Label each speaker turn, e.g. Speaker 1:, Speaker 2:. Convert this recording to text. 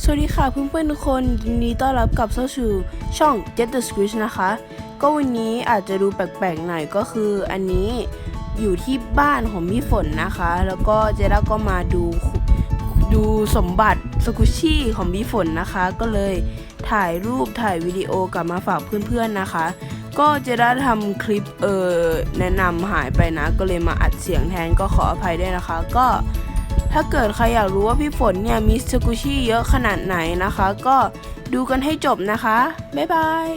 Speaker 1: สวัสดีค่ะเพื่อนๆทุกคนยินดีต้อนรับกลับเข้าสู่ช่อง Jet the Squish นะคะ ก็วันนี้อาจจะดูแปลกๆหน่อยก็คืออันนี้อยู่ที่บ้านของพี่ฝนนะคะ แล้วก็เจด้าก็มาดูดูสมบัติสกุชชี่ของพี่ฝนนะคะ ก็เลยถ่ายรูปถ่ายวิดีโอกลับมาฝากเพื่อนๆนะคะ ก็เจด้าทำคลิปเออแนะนำหายไปนะ ก็เลยมาอัดเสียงแทนก็ขออภัยด้วยนะคะ ก็ ถ้าเกิดใครอยากรู้ว่าพี่ฝนเนี่ยมีสกุชี่เยอะขนาดไหนนะคะ ก็ดูกันให้จบนะคะ บ๊ายบาย